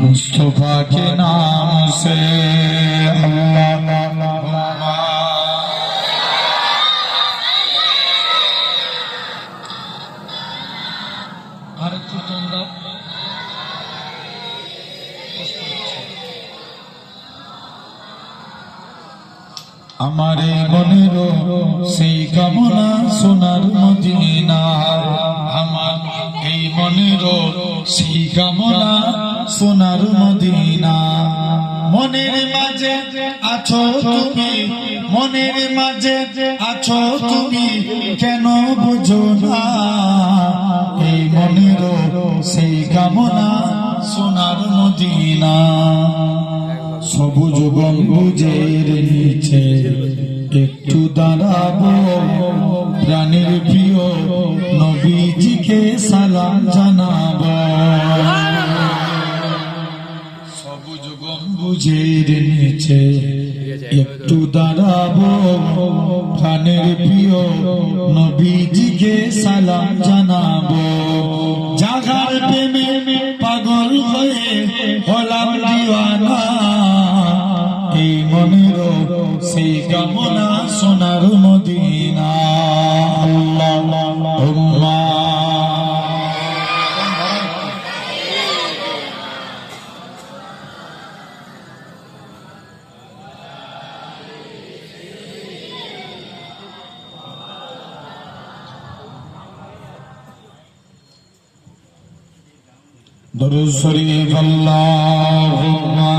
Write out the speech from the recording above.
मुस्तफा के नाम से अल्लाह আরেকটু তোমরা আমার এই মনের সেই কামনা সোনার মদিনা আমার এই মনের সেই সোনার মদিনা। মনের মাঝে আছো তুমি, মনের মাঝে আছো তুমি, কেন বুঝো না? এই মনের সেই কামনা সোনার মদিনা। সবুজ গম্বুজের নিচে একটু দাঁড়াবো, প্রাণের গম্বুজের নিচে একটু দাঁড়াবো। প্রাণের প্রিয় নবীজিকে সালাম জানাব। জাগার প্রেমে পাগল হয়ে হলাম দিওয়ানা। এই মনের সেই কামনা সোনার দরুদ শরীফ আল্লাহুম্মা